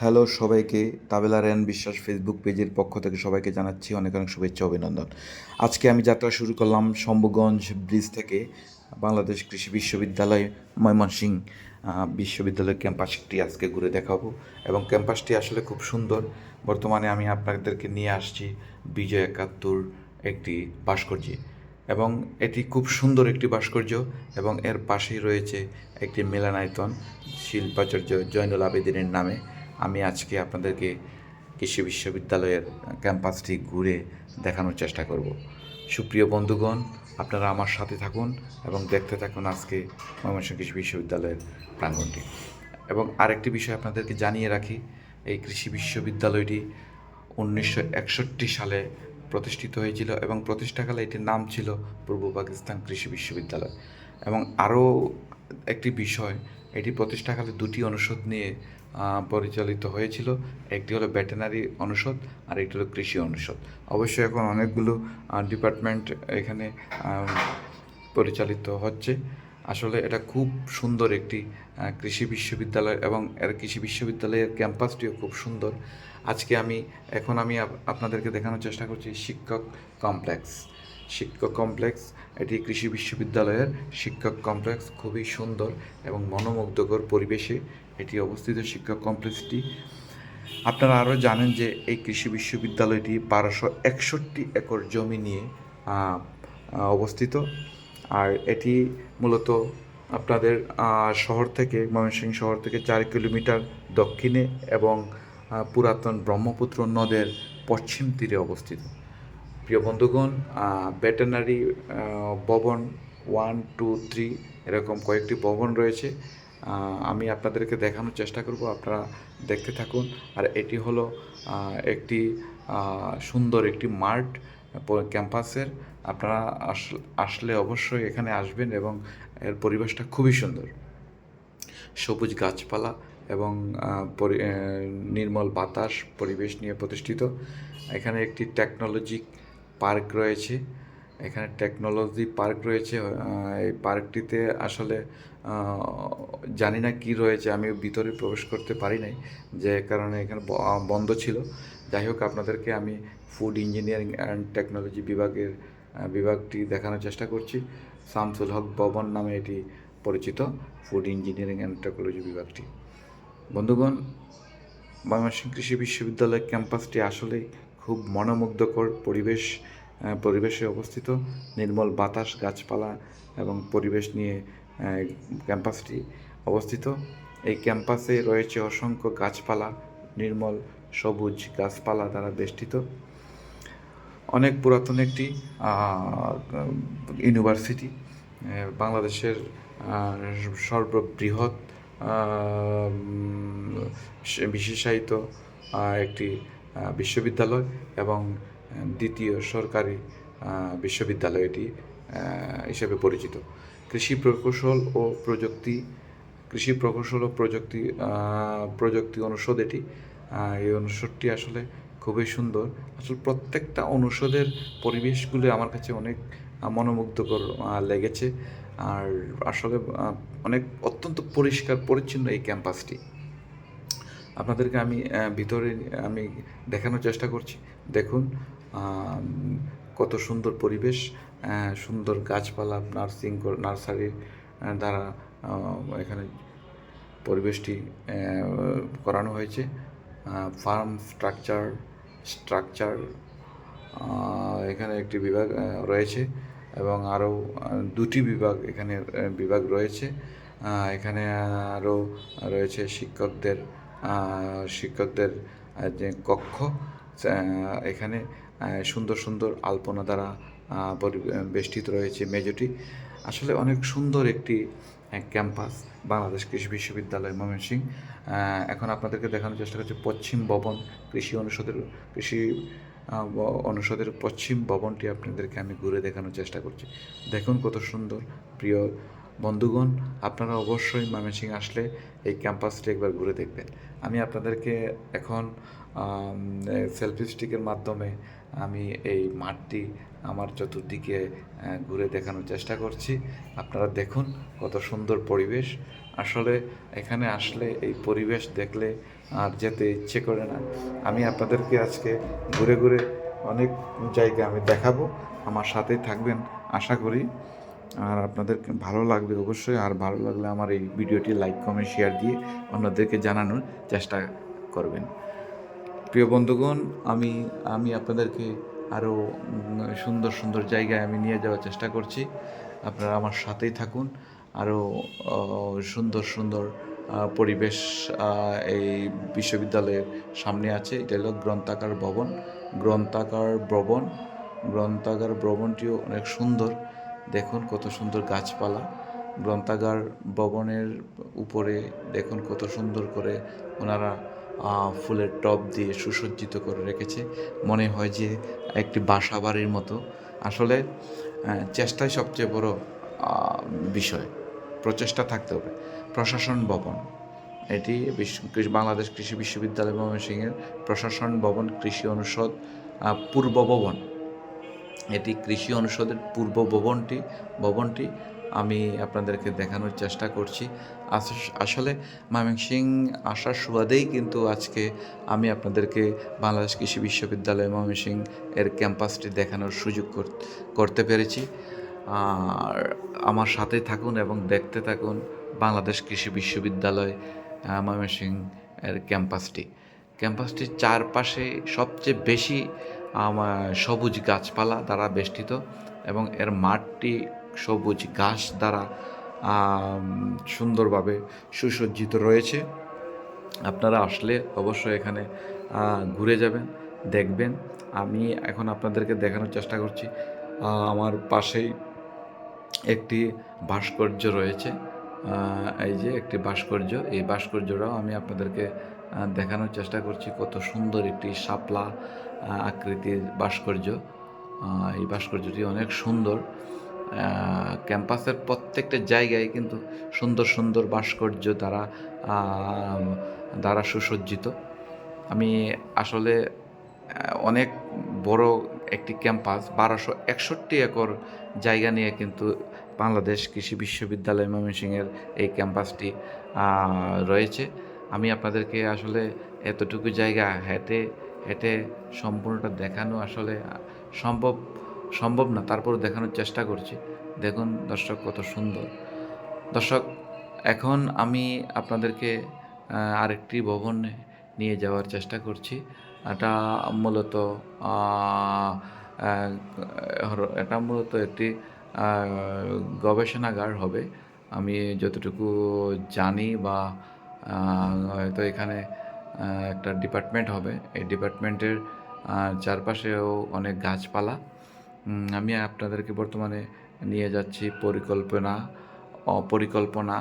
Hello সবাইকে তাবেলা rain বিশ্বাস Facebook পেজের পক্ষ থেকে সবাইকে জানাচ্ছি অনেক অনেক শুভেচ্ছা অভিনন্দন। আজকে আমি যাত্রা শুরু করলাম শম্ভুগঞ্জ ব্রিজ থেকে বাংলাদেশ কৃষি বিশ্ববিদ্যালয় ময়মনসিংহ আহ, বিশ্ববিদ্যালয়ের ক্যাম্পাসটি আজকে ঘুরে দেখাবো। এবং ক্যাম্পাসটি আসলে খুব সুন্দর। বর্তমানে আমি আপনাদেরকে নিয়ে আসছি বিজয় একাত্তর একটি ভাস্কর্যে। এবং এটি খুব সুন্দর একটি ভাস্কর্য এবং এর পাশেই রয়েছে একটি মেলানায়তন শিল্পাচার্য জয়নুল আবেদিনের নামে। আমি আজকে আপনাদেরকে কৃষি বিশ্ববিদ্যালয়ের ক্যাম্পাসটি ঘুরে দেখানোর চেষ্টা করব। সুপ্রিয় বন্ধুগণ, আপনারা আমার সাথে থাকুন এবং দেখতে থাকুন আজকে ময়মনসিংহ কৃষি বিশ্ববিদ্যালয়ের প্রাঙ্গনটি। এবং আরেকটি বিষয় আপনাদেরকে জানিয়ে রাখি, এই কৃষি বিশ্ববিদ্যালয়টি উনিশশো একষট্টি সালে প্রতিষ্ঠিত হয়েছিল এবং প্রতিষ্ঠাকালে এটির নাম ছিল পূর্ব পাকিস্তান কৃষি বিশ্ববিদ্যালয়। এবং আরও একটি বিষয় এটি প্রতিষ্ঠাকালে দুটি অনুষদ নিয়ে পরিচালিত হয়েছিল। একটি হলো ভেটেনারি অনুষদ, আর একটি হলো কৃষি অনুষদ। অবশ্যই এখন অনেকগুলো ডিপার্টমেন্ট এখানে পরিচালিত হচ্ছে। আসলে এটা খুব সুন্দর একটি কৃষি বিশ্ববিদ্যালয় এবং এর কৃষি বিশ্ববিদ্যালয়ের ক্যাম্পাসটিও খুব সুন্দর। আজকে আমি, এখন আমি আপ- আপনাদেরকে দেখানোর চেষ্টা করছি শিক্ষক কমপ্লেক্স। শিক্ষক কমপ্লেক্স। এটি কৃষি বিশ্ববিদ্যালয়ের শিক্ষক কমপ্লেক্স, খুবই সুন্দর এবং মনোমুগ্ধকর পরিবেশে এটি অবস্থিত শিক্ষক কমপ্লেক্সটি। আপনারা আরও জানেন যে এই কৃষি বিশ্ববিদ্যালয়টি বারোশো একষট্টি একর জমি নিয়ে অবস্থিত। আর এটি মূলত আপনাদের শহর থেকে, ময়মনসিংহ শহর থেকে চার কিলোমিটার দক্ষিণে এবং পুরাতন ব্রহ্মপুত্র নদের পশ্চিম তীরে অবস্থিত। প্রিয় বন্ধুগণ ভেটেনারি ভবন ওয়ান টু থ্রি এরকম কয়েকটি ভবন রয়েছে। আমি আপনাদেরকে দেখানোর চেষ্টা করব, আপনারা দেখতে থাকুন। আর এটি হলো একটি সুন্দর একটি প- ক্যাম্পাসের। আপনারা আস- আসলে অবশ্যই এখানে আসবেন এবং এর পরিবেশটা খুবই সুন্দর। সবুজ গাছপালা এবং নির্মল বাতাস পরিবেশ নিয়ে প্রতিষ্ঠিত। এখানে একটি টেকনোলজি পার্ক রয়েছে। এখানে টেকনোলজি পার্ক রয়েছে। এই পার্কটিতে আসলে জানি না কি রয়েছে, আমি ভিতরে প্রবেশ করতে পারি নাই, যে কারণে এখানে বন্ধ ছিল। যাই হোক, আপনাদেরকে আমি ফুড ইঞ্জিনিয়ারিং অ্যান্ড টেকনোলজি বিভাগের বিভাগটি দেখানোর চেষ্টা করছি। শামসুল হক ভবন নামে এটি পরিচিত ফুড ইঞ্জিনিয়ারিং অ্যান্ড টেকনোলজি বিভাগটি। বন্ধুগণ ময়মনসিংহ কৃষি বিশ্ববিদ্যালয় ক্যাম্পাসটি আসলেই খুব মনোমুগ্ধকর পরিবেশ পরিবেশে অবস্থিত। নির্মল বাতাস, গাছপালা এবং পরিবেশ নিয়ে ক্যাম্পাসটি অবস্থিত। এই ক্যাম্পাসে রয়েছে অসংখ্য গাছপালা, নির্মল সবুজ গাছপালা দ্বারা বেষ্টিত। অনেক পুরাতন একটি ইউনিভার্সিটি বাংলাদেশের সর্ববৃহৎ বিশেষায়িত একটি বিশ্ববিদ্যালয় এবং দ্বিতীয় সরকারি বিশ্ববিদ্যালয় এটি হিসেবে পরিচিত। কৃষি প্রকৌশল ও প্রযুক্তি, কৃষি প্রকৌশল ও প্রযুক্তি প্রযুক্তি অনুষদ এটি এই অনুষদটি আসলে খুবই সুন্দর। আসলে প্রত্যেকটা অনুষদের পরিবেশগুলো আমার কাছে অনেক মনোমুগ্ধকর লেগেছে। আর আসলে অনেক অত্যন্ত পরিষ্কার, পরিচ্ছন্ন এই ক্যাম্পাসটি। আপনাদেরকে আমি ভিতরে, আমি দেখানোর চেষ্টা করছি। দেখুন কত সুন্দর পরিবেশ সুন্দর গাছপালা, নার্সিং নার্সারির দ্বারা এখানে পরিবেশটি করানো হয়েছে। ফার্ম স্ট্রাকচার স্ট্রাকচার এখানে একটি বিভাগ রয়েছে এবং আরও দুটি বিভাগ এখানে বিভাগ রয়েছে। এখানে আরও রয়েছে শিক্ষকদের শিক্ষকদের যে কক্ষ এখানে সুন্দর সুন্দর আলপনা দ্বারা বেষ্টিত রয়েছে মেজটি আসলে অনেক সুন্দর একটি ক্যাম্পাস বাংলাদেশ কৃষি বিশ্ববিদ্যালয় ময়মনসিংহ। এখন আপনাদেরকে দেখানোর চেষ্টা করছি পশ্চিম ভবন কৃষি অনুষদের কৃষি অনুষদের পশ্চিম ভবনটি আপনাদেরকে আমি ঘুরে দেখানোর চেষ্টা করছি। দেখুন কত সুন্দর, প্রিয় বন্ধুগণ, আপনারা অবশ্যই ময়মনসিংহ আসলে এই ক্যাম্পাসটি একবার ঘুরে দেখবেন। আমি আপনাদেরকে এখন সেলফি স্টিকের মাধ্যমে আমি এই মাঠটি আমার চতুর্দিকে ঘুরে দেখানোর চেষ্টা করছি। আপনারা দেখুন কত সুন্দর পরিবেশ। আসলে এখানে আসলে এই পরিবেশ দেখলে আর যেতে ইচ্ছে করে না। আমি আপনাদেরকে আজকে ঘুরে ঘুরে অনেক জায়গা আমি দেখাবো। আমার সাথেই থাকবেন, আশা করি। আর আপনাদের ভালো লাগবে অবশ্যই, আর ভালো লাগলে আমার এই ভিডিওটি লাইক, কমেন্ট শেয়ার দিয়ে অন্যদেরকে জানানোর চেষ্টা করবেন। প্রিয় বন্ধুগণ, আমি আমি আপনাদেরকে আরও সুন্দর সুন্দর জায়গায় আমি নিয়ে যাওয়ার চেষ্টা করছি। আপনারা আমার সাথেই থাকুন। আরও সুন্দর সুন্দর পরিবেশ এই বিশ্ববিদ্যালয়ের সামনে আছে। এটা হলো গ্রন্থাগার ভবন। গ্রন্থাগার ভবন গ্রন্থাগার ভবনটিও অনেক সুন্দর। দেখুন কত সুন্দর গাছপালা। গ্রন্থাগার ভবনের উপরে দেখুন কত সুন্দর করে ওনারা ফুলের টব দিয়ে সুসজ্জিত করে রেখেছে। মনে হয় যে একটি বাসা বাড়ির মতো। আসলে চেষ্টাই সবচেয়ে বড় বিষয়। প্রচেষ্টা থাকতে হবে। প্রশাসন ভবন। এটি বাংলাদেশ কৃষি বিশ্ববিদ্যালয় ময়মনসিংহের প্রশাসন ভবন কৃষি অনুষদ পূর্ব ভবন। এটি কৃষি অনুষদের পূর্ব ভবনটি ভবনটি আমি আপনাদেরকে দেখানোর চেষ্টা করছি। আস- আসলে ময়মনসিং আসার সুবাদেই কিন্তু আজকে আমি আপনাদেরকে বাংলাদেশ কৃষি বিশ্ববিদ্যালয় ময়মনসিং এর ক্যাম্পাসটি দেখানোর সুযোগ করতে পেরেছি। আর আমার সাথে থাকুন এবং দেখতে থাকুন বাংলাদেশ কৃষি বিশ্ববিদ্যালয় ময়মনসিং এর ক্যাম্পাসটি। ক্যাম্পাসটির চারপাশে সবচেয়ে বেশি সবুজ গাছপালা দ্বারা বেষ্টিত এবং এর মাঠটি সবুজ ঘাস দ্বারা সুন্দরভাবে সুসজ্জিত রয়েছে। আপনারা আসলে অবশ্যই এখানে ঘুরে যাবেন, দেখবেন। আমি এখন আপনাদেরকে দেখানোর চেষ্টা করছি। আমার পাশেই একটি ভাস্কর্য রয়েছে। এই যে একটি ভাস্কর্য, এই ভাস্কর্যটাও আমি আপনাদেরকে দেখানোর চেষ্টা করছি। কত সুন্দর একটি শাপলা আকৃতির ভাস্কর্য। এই ভাস্কর্যটি অনেক সুন্দর। ক্যাম্পাসের প্রত্যেকটা জায়গায় কিন্তু সুন্দর সুন্দর ভাস্কর্য দ্বারা দ্বারা সুসজ্জিত। আমি আসলে অনেক বড় একটি ক্যাম্পাস, বারোশো একষট্টি একর জায়গা নিয়ে কিন্তু বাংলাদেশ কৃষি বিশ্ববিদ্যালয় ময়মনসিংহের এই ক্যাম্পাসটি রয়েছে। আমি আপনাদেরকে আসলে এতটুকু জায়গা হেঁটে হেঁটে সম্পূর্ণটা দেখানো আসলে সম্ভব সম্ভব না তারপর দেখানোর চেষ্টা করছি। দেখুন দর্শক কত সুন্দর। দর্শক, এখন আমি আপনাদেরকে আরেকটি ভবনে নিয়ে যাওয়ার চেষ্টা করছি। এটা মূলত এটা মূলত একটি গবেষণাগার হবে। আমি যতটুকু জানি বা হয়তো এখানে একটা ডিপার্টমেন্ট হবে। এই ডিপার্টমেন্টের চারপাশেও অনেক গাছপালা। আমি আপনাদেরকে বর্তমানে নিয়ে যাচ্ছি পরিকল্পনা, অপরিকল্পনা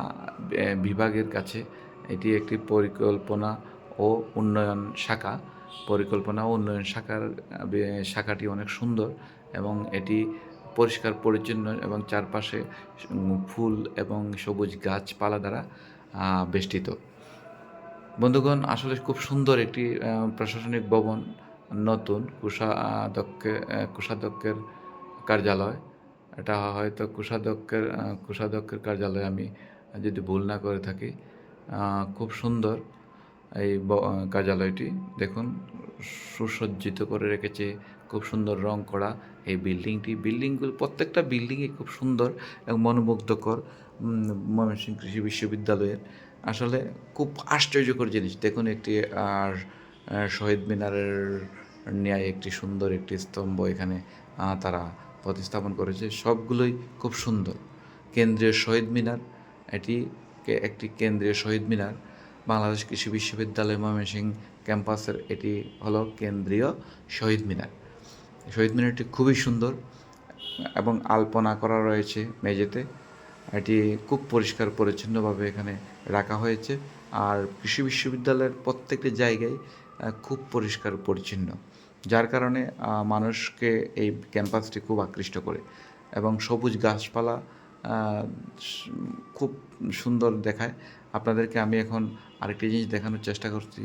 বিভাগের কাছে। এটি একটি পরিকল্পনা ও উন্নয়ন শাখা। পরিকল্পনা ও উন্নয়ন শাখার শাখাটি অনেক সুন্দর এবং এটি পরিষ্কার, পরিচ্ছন্ন এবং চারপাশে ফুল এবং সবুজ গাছপালা দ্বারা বেষ্টিত। বন্ধুগণ, আসলে খুব সুন্দর একটি প্রশাসনিক ভবন নতুন কোষাধ্যক্ষের কোষাধ্যক্ষের কার্যালয়। এটা হয়তো কোষাধ্যক্ষের কোষাধ্যক্ষের কার্যালয় আমি যদি ভুল না করে থাকি খুব সুন্দর এই কার্যালয়টি। দেখুন, সুসজ্জিত করে রেখেছে, খুব সুন্দর রং করা এই বিল্ডিংটি। বিল্ডিংগুলো, প্রত্যেকটা বিল্ডিংই খুব সুন্দর এবং মনোমুগ্ধকর ময়মনসিংহ কৃষি বিশ্ববিদ্যালয়ের। আসলে খুব আশ্চর্যকর জিনিস। দেখুন একটি, আর শহীদ মিনারের ন্যায় একটি সুন্দর একটি স্তম্ভ এখানে তারা প্রতিস্থাপন করেছে। সবগুলোই খুব সুন্দর। কেন্দ্রীয় শহীদ মিনার, এটি একটি কেন্দ্রীয় শহীদ মিনার। বাংলাদেশ কৃষি বিশ্ববিদ্যালয় ময়মনসিংহ ক্যাম্পাসের এটি হলো কেন্দ্রীয় শহীদ মিনার। শহীদ মিনারটি খুবই সুন্দর, এবং আলপনা করা রয়েছে মেঝেতে। এটি খুব পরিষ্কার পরিচ্ছন্নভাবে এখানে রাখা হয়েছে। আর কৃষি বিশ্ববিদ্যালয়ের প্রত্যেকটি জায়গায় খুব পরিষ্কার পরিচ্ছন্ন, যার কারণে মানুষকে এই ক্যাম্পাসটি খুব আকৃষ্ট করে এবং সবুজ গাছপালা খুব সুন্দর দেখায়। আপনাদেরকে আমি এখন আরেকটি জিনিস দেখানোর চেষ্টা করছি।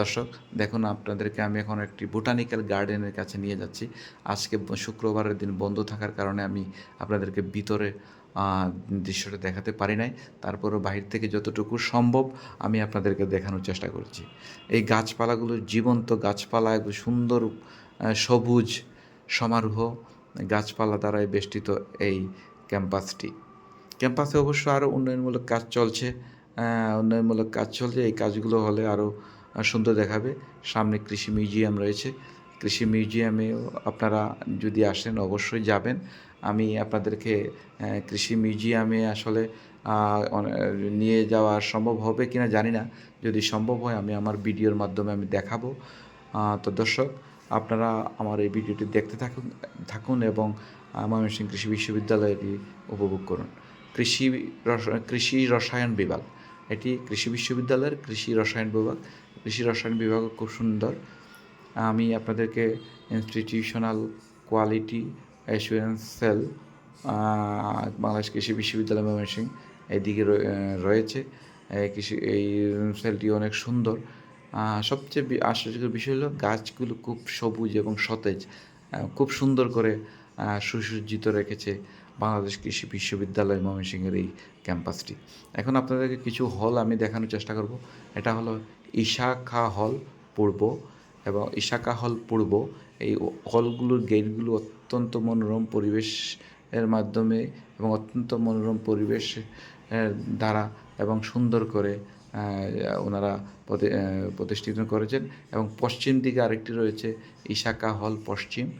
দর্শক, দেখুন আপনাদেরকে আমি এখন একটি বোটানিক্যাল গার্ডেনের কাছে নিয়ে যাচ্ছি। আজকে শুক্রবারের দিন বন্ধ থাকার কারণে আমি আপনাদেরকে ভিতরে দৃশ্যটা দেখাতে পারি নাই। তারপরও বাহির থেকে যতটুকু সম্ভব আমি আপনাদেরকে দেখানোর চেষ্টা করছি। এই গাছপালাগুলো জীবন্ত গাছপালা সুন্দর সবুজ সমারোহ গাছপালা দ্বারাই বেষ্টিত এই ক্যাম্পাসটি। ক্যাম্পাসে অবশ্য আরও উন্নয়নমূলক কাজ চলছে। উন্নয়নমূলক কাজ চলছে। এই কাজগুলো হলে আরও সুন্দর দেখাবে। সামনে কৃষি মিউজিয়াম রয়েছে। কৃষি মিউজিয়ামেও আপনারা যদি আসেন, অবশ্যই যাবেন। আমি আপনাদেরকে কৃষি মিউজিয়ামে আসলে নিয়ে যাওয়া সম্ভব হবে কিনা জানি না। যদি সম্ভব হয়, আমি আমার ভিডিওর মাধ্যমে আমি দেখাবো। তো দর্শক, আপনারা আমার এই ভিডিওটি দেখতে থাকুন থাকুন এবং ময়মনসিংহ কৃষি বিশ্ববিদ্যালয়টি উপভোগ করুন। কৃষি কৃষি রসায়ন বিভাগ। এটি কৃষি বিশ্ববিদ্যালয়ের কৃষি রসায়ন বিভাগ। কৃষি রসায়ন বিভাগ খুব সুন্দর। আমি আপনাদেরকে institutional quality assurance cell Bangladesh কৃষি বিশ্ববিদ্যালয় ময়মনসিংহ এদিকে রয়ে- রয়েছে। কৃষি, এই সেলটি অনেক সুন্দর। সবচেয়ে আশ্চর্যকর বিষয় হলো গাছগুলো খুব সবুজ এবং সতেজ খুব সুন্দর করে সুসজ্জিত রেখেছে বাংলাদেশ কৃষি বিশ্ববিদ্যালয় ময়মনসিংহের এই ক্যাম্পাসটি। এখন আপনাদেরকে কিছু হল আমি দেখানোর চেষ্টা করব। এটা হলো ইশাখা হল পূর্ব। এবং ইশাকা হল পূর্ব, এই হলগুলোর গেটগুলো অত্যন্ত মনোরম পরিবেশ এর মাধ্যমে এবং অত্যন্ত মনোরম পরিবেশ দ্বারা এবং সুন্দর করে ওনারা প্রতি- প্রতিষ্ঠিত করেছেন। এবং পশ্চিম দিকে আরেকটি রয়েছে, ইশাকা হল পশ্চিম।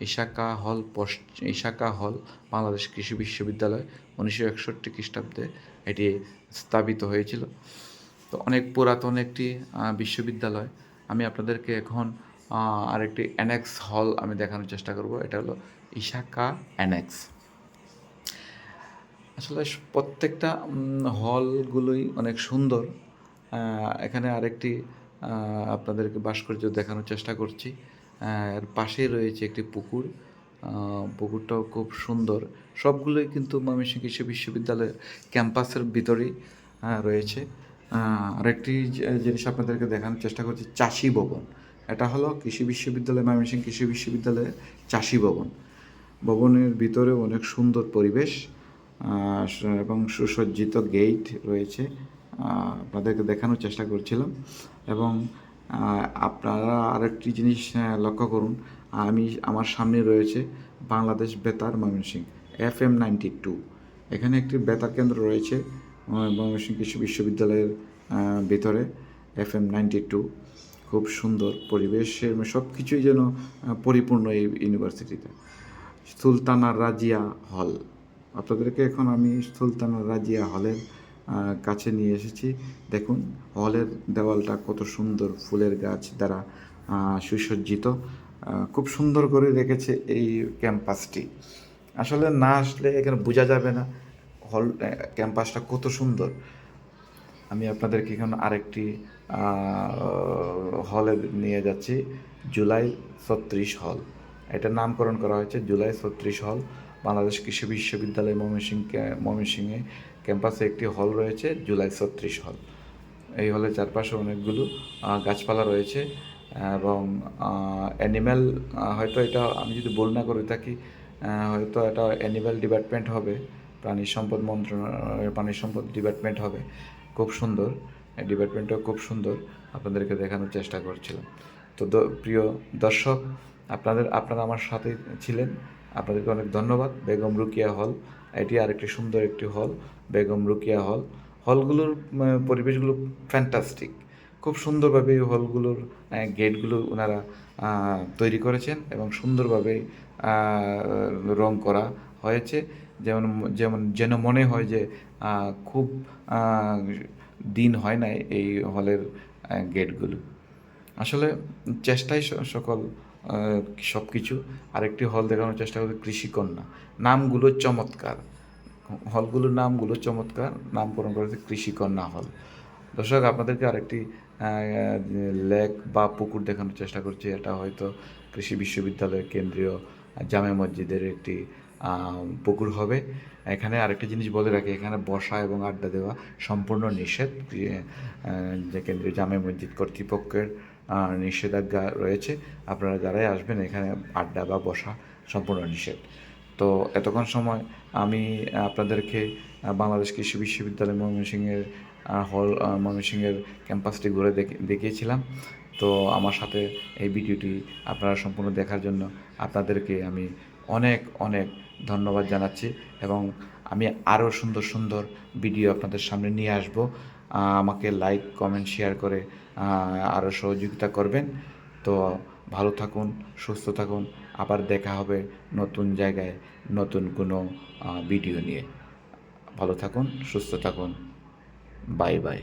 ইশাকা হল পশ্চিম ইশাকা হল বাংলাদেশ কৃষি বিশ্ববিদ্যালয় উনিশশো একষট্টি খ্রিস্টাব্দে এটি স্থাপিত হয়েছিল। তো অনেক পুরাতন একটি বিশ্ববিদ্যালয়। আমি আপনাদেরকে এখন আরেকটি অ্যানেক্স হল আমি দেখানোর চেষ্টা করব। এটা হলো ইশাকা অ্যানেক্স আসলে প্রত্যেকটা হলগুলোই অনেক সুন্দর। এখানে আরেকটি আপনাদেরকে ভাস্কর্য দেখানোর চেষ্টা করছি। এর পাশেই রয়েছে একটি পুকুর। পুকুরটাও খুব সুন্দর। সবগুলোই কিন্তু ময়মনসিংহ কৃষি বিশ্ববিদ্যালয়ের ক্যাম্পাসের ভিতরেই রয়েছে। আরেকটি জিনিস আপনাদেরকে দেখানোর চেষ্টা করছি, চাষি ভবন। এটা হলো কৃষি বিশ্ববিদ্যালয় ময়মনসিংহ কৃষি বিশ্ববিদ্যালয়ের চাষি ভবন। ভবনের ভিতরে অনেক সুন্দর পরিবেশ এবং সুসজ্জিত গেট রয়েছে আপনাদেরকে দেখানোর চেষ্টা করছিলাম। এবং আপনারা আরেকটি জিনিস লক্ষ্য করুন, আমি, আমার সামনে রয়েছে Bangladesh Betar Mymensingh FM ninety two two. এখানে একটি বেতার কেন্দ্র রয়েছে ময়মনসিংহ কৃষি বিশ্ববিদ্যালয়ের ভিতরে এফ এম নাইনটি টু খুব সুন্দর পরিবেশের সব কিছুই যেন পরিপূর্ণ এই ইউনিভার্সিটিতে সুলতানা রাজিয়া হল। আপনাদেরকে এখন আমি সুলতানা রাজিয়া হলের কাছে নিয়ে এসেছি। দেখুন, হলের দেওয়ালটা কত সুন্দর ফুলের গাছ দ্বারা সুসজ্জিত। খুব সুন্দর করে রেখেছে এই ক্যাম্পাসটি। আসলে না আসলে এখানে বোঝা যাবে না। হল ক্যাম্পাসটা কত সুন্দর। আমি আপনাদেরকে এখন আরেকটি হলে নিয়ে যাচ্ছি, জুলাই ছত্রিশ হল। এটা নামকরণ করা হয়েছে জুলাই ছত্রিশ হল। বাংলাদেশ কৃষি বিশ্ববিদ্যালয় ময়মনসিংহ ময়মনসিংহে ক্যাম্পাসে একটি হল রয়েছে জুলাই ছত্রিশ হল। এই হলের চারপাশে অনেকগুলো গাছপালা রয়েছে, এবং অ্যানিম্যাল হয়তো এটা আমি যদি বল না করে থাকি হয়তো এটা অ্যানিম্যাল ডিপার্টমেন্ট হবে। প্রাণী সম্পদ মন্ত্রণালয়, প্রাণী সম্পদ ডিপার্টমেন্ট হবে। খুব সুন্দর। এই ডিপার্টমেন্টটাও খুব সুন্দর। আপনাদেরকে দেখানোর চেষ্টা করছিলাম। তো প্রিয় দর্শক, আপনাদের, আপনারা আমার সাথে ছিলেন। আপনাদেরকে অনেক ধন্যবাদ। বেগম রুকিয়া হল। এটি আরেকটি সুন্দর একটি হল, বেগম রুকিয়া হল। হলগুলোর পরিবেশগুলো ফ্যান্টাস্টিক খুব সুন্দরভাবে এই হলগুলোর গেটগুলো ওনারা তৈরি করেছেন এবং সুন্দরভাবে রং করা হয়েছে। যেমন যেমন, যেন মনে হয় যে খুব দিন হয় নাই এই হলের গেটগুলো। আসলে চেষ্টাই সকল সব কিছু আরেকটি হল দেখানোর চেষ্টা করছে কৃষিকন্যা। নামগুলো চমৎকার। হলগুলোর নামগুলো চমৎকার। নামকরণ করেছে কৃষিকন্যা হল। দর্শক, আপনাদেরকে আরেকটি লেক বা পুকুর দেখানোর চেষ্টা করছি। এটা হয়তো কৃষি বিশ্ববিদ্যালয়ের কেন্দ্রীয় জামে মসজিদের একটি পুকুর হবে। এখানে আরেকটি জিনিস বলে রাখি, এখানে বসা এবং আড্ডা দেওয়া সম্পূর্ণ নিষেধ। যে- কেন্দ্রীয় জামে মসজিদ কর্তৃপক্ষের নিষেধাজ্ঞা রয়েছে। আপনারা যারাই আসবেন, এখানে আড্ডা বা বসা সম্পূর্ণ নিষেধ। তো এতক্ষণ সময় আমি আপনাদেরকে বাংলাদেশ কৃষি বিশ্ববিদ্যালয় ময়মনসিংহের হল ময়মনসিংহের ক্যাম্পাসটি ঘুরে দেখে, দেখিয়েছিলাম। তো আমার সাথে এই ভিডিওটি আপনারা সম্পূর্ণ দেখার জন্য আপনাদেরকে আমি অনেক অনেক ধন্যবাদ জানাচ্ছি এবং আমি আরও সুন্দর সুন্দর ভিডিও আপনাদের সামনে নিয়ে আসব। আমাকে লাইক কমেন্ট শেয়ার করে আরও সহযোগিতা করবেন। তো ভালো থাকুন, সুস্থ থাকুন। আবার দেখা হবে নতুন জায়গায় নতুন কোনো ভিডিও নিয়ে। ভালো থাকুন, সুস্থ থাকুন। Bye bye